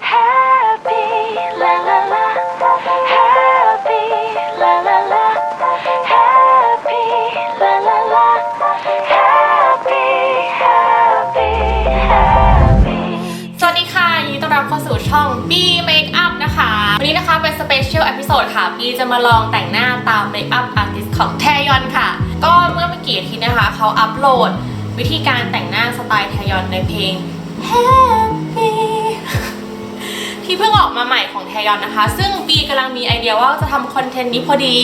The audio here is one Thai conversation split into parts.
Happy, la la la. Happy, la la la. Happy, la la la. Happy, happy, happy. สวัสดีค่ะยินดีต้อนรับเข้าสู่ช่อง B Makeup นะคะ วันนี้นะคะเป็นสเปเชียลเอ i ิโซดค่ะ B จะมาลองแต่งหน้าตาม Makeup Artist ของแทยอนค่ะ ก็เมื่อไม่กี่อาทิตย์นะคะ เขาอัปโหลดวิธีการแต่งหน้าสไตล์แทยอนในเพลง Happy ที่เพิ่งออกมาใหม่ของแทยอนนะคะ ซึ่งบีกำลังมีไอเดียว่าจะทำคอนเทนต์นี้พอดี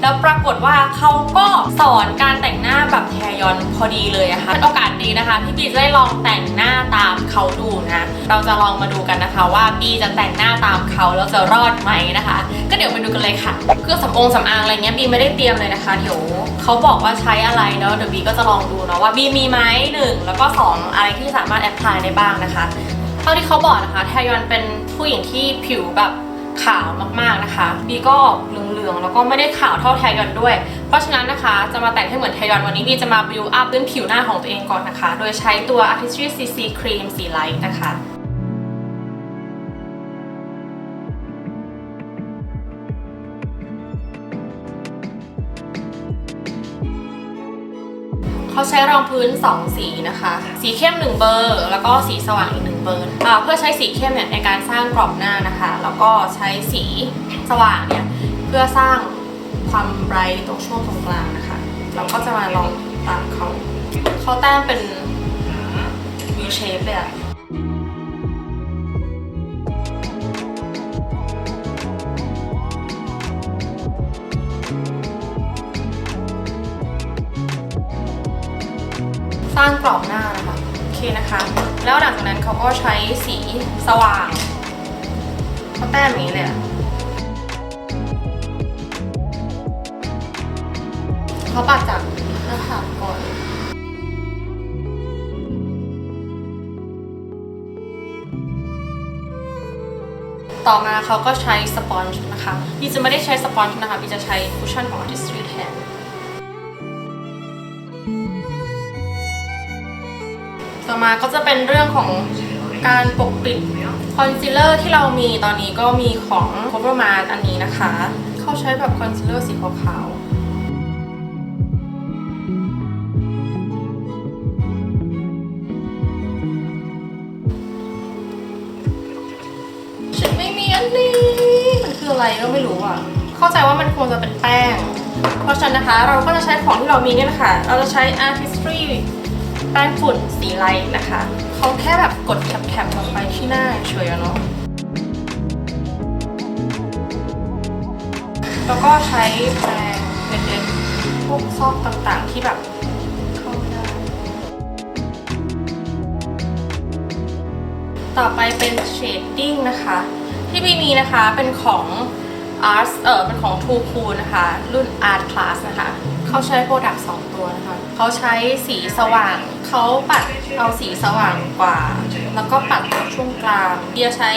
แล้วปรากฏว่าเขาก็สอนการแต่งหน้าแบบแทยอนพอดีเลยอะค่ะเป็นโอกาสดีนะคะที่บีจะได้ลองแต่งหน้าตามเขาดูนะเราจะลองมาดูกันนะคะว่าบีจะแต่งหน้าตามเขาแล้วจะรอดไหมนะคะ ก็เดี๋ยวไปดูกันเลยค่ะเครื่องสำอางสำอางอะไรเงี้ยบีไม่ได้เตรียมเลยนะคะเดี๋ยวเขาบอกว่าใช้อะไรแล้วเดี๋ยวบีก็จะลองดูเนาะว่าบีมีไหมหนึ่งแล้วก็สองอะไรที่สามารถแอพพลายได้บ้างนะคะ เท่าที่เขาบอกนะคะแทยอนเป็นผู้หญิงที่ผิวแบบขาวมากๆนะคะ บีก็ออกเหลืองๆแล้วก็ไม่ได้ขาวเท่าแทยอนด้วย เพราะฉะนั้นนะคะจะมาแต่งให้เหมือนแทยอนวันนี้บีจะมาบิวอัพเรื่องผิวหน้าของตัวเองก่อนนะคะ โดยใช้ตัว Artistry CC Cream สีไลท์นะคะ เขาใช้รองพื้น 2 สีนะคะ สีเข้ม 1 เบอร์ แล้วก็สีสว่างอีก1เบอร์เพื่อใช้สีเข้มเนี่ยในการสร้างกรอบหน้านะคะ แล้วก็ใช้สีสว่างเนี่ยเพื่อสร้างความไบรท์ตรงช่วงตรงกลางนะคะ เราก็จะมาลองตามเขา เขาแต้มเป็น V shape เลยอะ ร้างกรอบหน้านะคะโอเคนะคะ แล้วหลังจากนั้นเขาก็ใช้สีสว่างเขาแต้มอย่างนี้เลยอะเขาปัดจากหน้าผากก่อนต่อมาเขาก็ใช้สปอนจ์นะคะพี่จะไม่ได้ใช้สปอนจ์นะคะพี่จะใช้คุชชั่นของ Artistry แทน ต่อมาก็จะเป็นเรื่องของการปกปิดคอนซีลเลอร์ที่เรามีตอนนี้ก็มีของ Cover m a r อันนี้นะคะ เขาใช้แบบคอนซีลเลอร์สีขาวฉันไม่มีอันนี้มันคืออะไรก็ไม่รู้อะ เข้าใจว่ามันควรจะเป็นแป้ง เพราะฉะนั้นนะคะเราก็จะใช้ของที่เรามีเนี่ยแหละค่ะเราจะใช้ Artistry แป้งฝุ่นสีไลท์นะคะเขาแค่แบบกดแคปๆลงไปที่หน้าเฉยๆเนาะแล้วก็ใช้แปรงเล็กๆพวกซอกต่างๆที่แบบเข้าไม่ได้ต่อไปเป็นเชดดิ้งนะคะ ที่พี่มีนะคะเป็นของ Art เออเป็นของ True Cool นะคะ รุ่น Art Class นะคะ เขาใช้โปรดักต์สองตัวนะคะเขาใช้สีสว่างเขาปัดเอาสีสว่างกว่า แล้วก็ปัดตรงช่วงกลางเดียใช้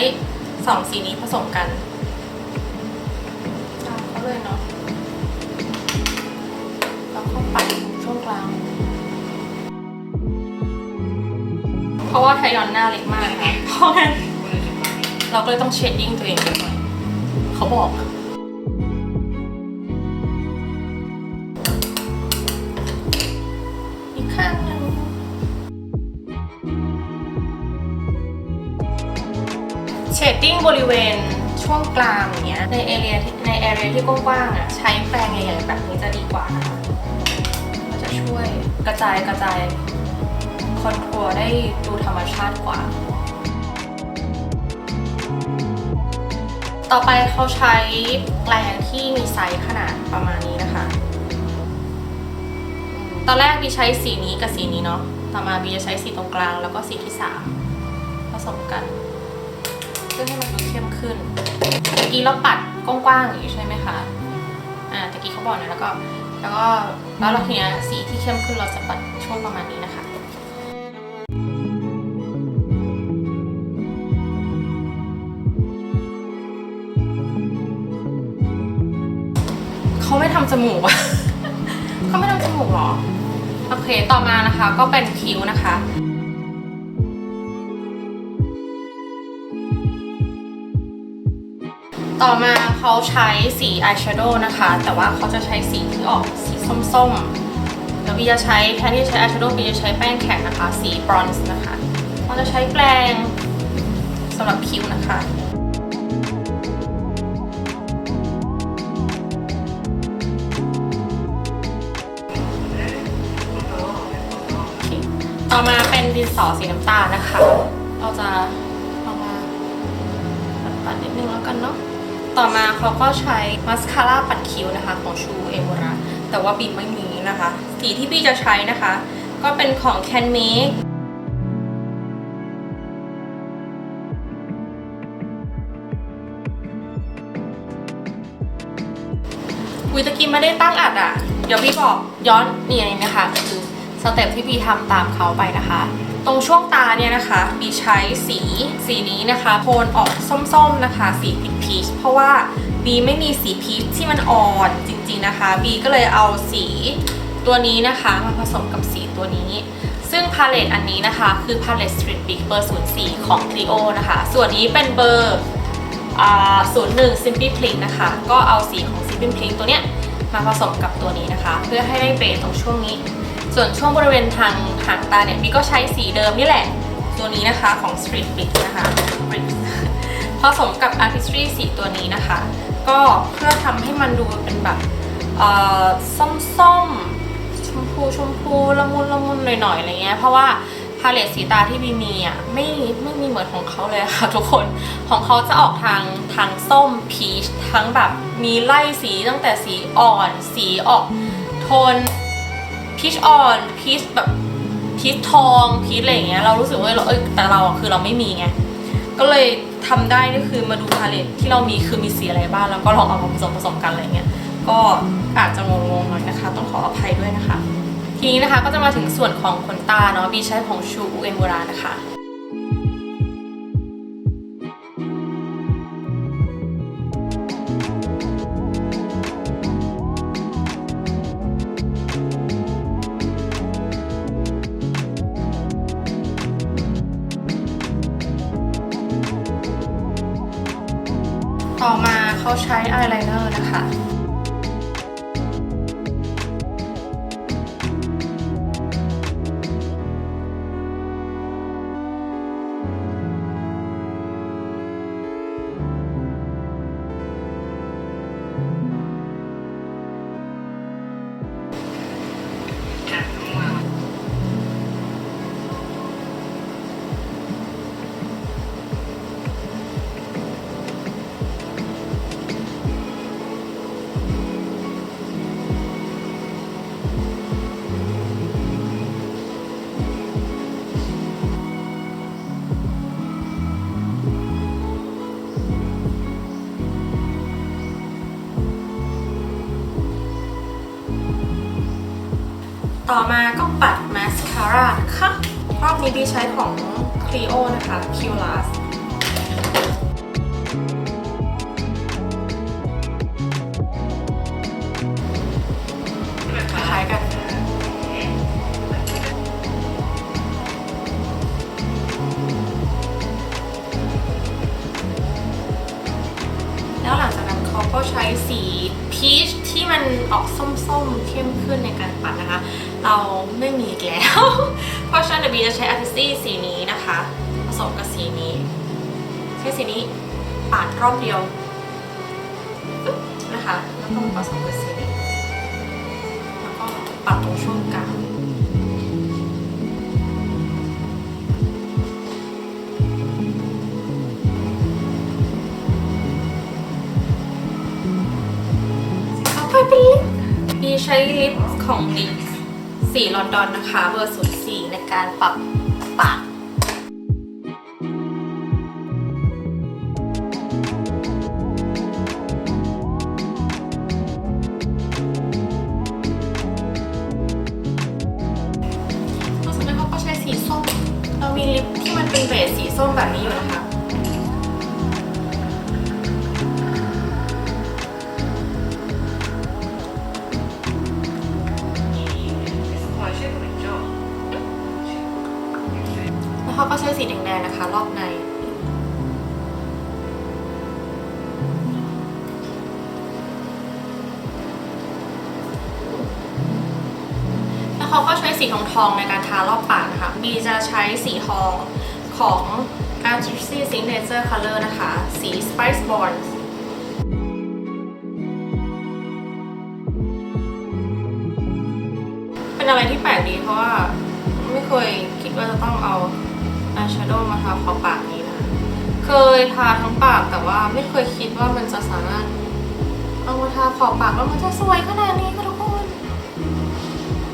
สองสีนี้ผสมกันตามเขาเลยเนาะแล้วก็ปัดช่วงกลาง เพราะว่าไทยอนหน้าเล็กมากนะคะเพราะงั้นเราก็เลยต้องเชดดิ้งตัวเองไปหน่อยเขาบอกอี ดดิ้งบริเวณช่วงกลางอย่างเงี้ยในเอเรียในแอเรียที่กว้างๆอะใช้แปรงใหญ่ๆแบบนี้จะดีกว่านะคะมันจะช่วยกระจายกระจายคอนทัวร์ได้ดูธรรมชาติกว่า ต่อไปเขาใช้แปรงที่มีไซส์ขนาดประมาณนี้นะคะ ตอนแรกบีใช้สีนี้กับสีนี้เนาะต่อมาบีจะใช้สีตรงกลางแล้วก็สีที่สามผสมกัน เพื่อให้มันดูเข้มขึ้นตะกี้เราปัดกว้างๆอย่างนี้ใช่ไหมคะอ่าตะกี้เขาบอกนะแล้วก็แล้วก็แล้วเราทีนี้สีที่เข้มขึ้นเราจะปัดช่วงประมาณนี้นะคะเขาไม่ทำจมูกอะเขาไม่ทำจมูกเหรอ โอเค ต่อมานะคะ ก็เป็นคิ้วนะคะ ต่อมาเขาใช้สีอายแชโดว์นะคะ แต่ว่าเขาจะใช้สีที่ออกสีส้มๆแล้ววีจะใช้แทนที่จะใช้อายแชโดว์วีจะใช้แป้งแข็งนะคะ สีบรอนซ์นะคะเราจะใช้แปรงสำหรับผิวนะคะต่อมาเป็นดินสอสีน้ำตาลนะคะ เราจะ ต่อมาเขาก็ใช้มัสคาร่าปัดคิ้วนะคะของชูเอโมราแต่ว่าบีมไม่มีนะคะ สีที่บีจะใช้นะคะ ก็เป็นของ Can Make วิตะกี้ไม่ได้ตั้งอัดอะ เดี๋ยวพี่บอกย้อนเนี่อันะคะ คือสเต็ปที่บีทำตามเขาไปนะคะ ตรงช่วงตาเนี่ยนะคะบีใช้สีสีนี้นะคะโทนออกส้มๆนะคะ สีพีชพีชเพราะว่าบีไม่มีสีพีชที่มันอ่อนจริงๆนะคะบีก็เลยเอาสีตัวนี้นะคะ มาผสมกับสีตัวนี้ ซึ่งพาเลตอันนี้นะคะคือพาเลต Street Big เบอร์ 04 ของ Clio นะคะ ส่วนนี้เป็นเบอร์ศูนย์หนึ่ง Simply Plink นะคะ ก็เอาสีของ Simply Plink ตัวเนี้ยมาผสมกับตัวนี้นะคะ เพื่อให้ได้เบสตรงช่วงนี้ ส่วนช่วงบริเวณทางหางตาเนี่ยพี่ก็ใช้สีเดิมนี่แหละ ตัวนี้นะคะของ Street Big นะคะ Big ผสมกับ Artistry สีตัวนี้นะคะ ก็เพื่อทำให้มันดูเป็นแบบเอ่อส้มชมพูชมพูละมุนละมุนหน่อยๆอะไรเงี้ยเพราะว่าพาเลตสีตาที่บีมีอะไม่ไม่มีเหมือนของเขาเลยค่ะทุกคนของเขาจะออกทางทางส้มพีชทั้งแบบมีไล่สีตั้งแต่สีอ่อน สีออกโทน พีชอ่อนพีชแบบพีชทองพีชอะไรอย่างเงี้ยเรารู้สึกว่าเราเอ้ยแต่เราคือเราไม่มีไงก็เลยทำได้ก็คือมาดูพาเลตที่เรามีคือมีสีอะไรบ้างแล้วก็ลองเอามาผสมผสมกันอะไรเงี้ยก็อาจจะงงๆหน่อยนะคะ ต้องขออภัยด้วยนะคะ ทีนี้นะคะก็จะมาถึงส่วนของขนตาเนาะบีใช้ของชูเอมูรานะคะ ต่อมาเขาใช้อายไลเนอร์นะคะ ต่อมาก็ปัดมาสคาร่านะคะรอบนี้บีใช้ของ Clio นะคะ Q Last บีจะใช้อาร์ติสตี้สีนี้นะคะ ผสมกับสีนี้ ใช้สีนี้ปาดรอบเดียวนะคะ แล้วก็ผสมกับสีนี้ แล้วก็ปัดตรงช่วงกลางต่อไปเป็นลิปบีใช้ลิปของลิป สีลอนดอนนะคะ เบอร์ศูนย์สี่ในการปรับปาก รอบใน แล้วเขาก็ใช้สีทองทองในการทารอบปากนะคะบีจะใช้สีทองของ a r t i s t y Signature Color นะคะ สี Spice Bond เป็นอะไรที่แปลกดีเพราะว่า ไม่เคยคิดว่าจะต้องเอา อายแชโดว์มาทาขอบปากนี้นะ เคยทาทั้งปากแต่ว่าไม่เคยคิดว่ามันจะสามารถเอามาทาขอบปากแล้วมันจะสวยขนาดนี้ค่ะทุกคน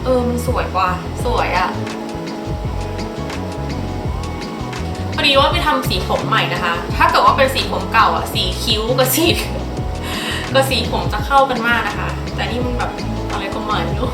เออมันสวยกว่า สวยอะพอดีว่าไปทำสีผมใหม่นะคะ ถ้าเกิดว่าเป็นสีผมเก่าอะสีคิ้วกับสีกับสีผมจะเข้ากันมากนะคะ แต่นี่มันแบบอะไรก็ไม่รู้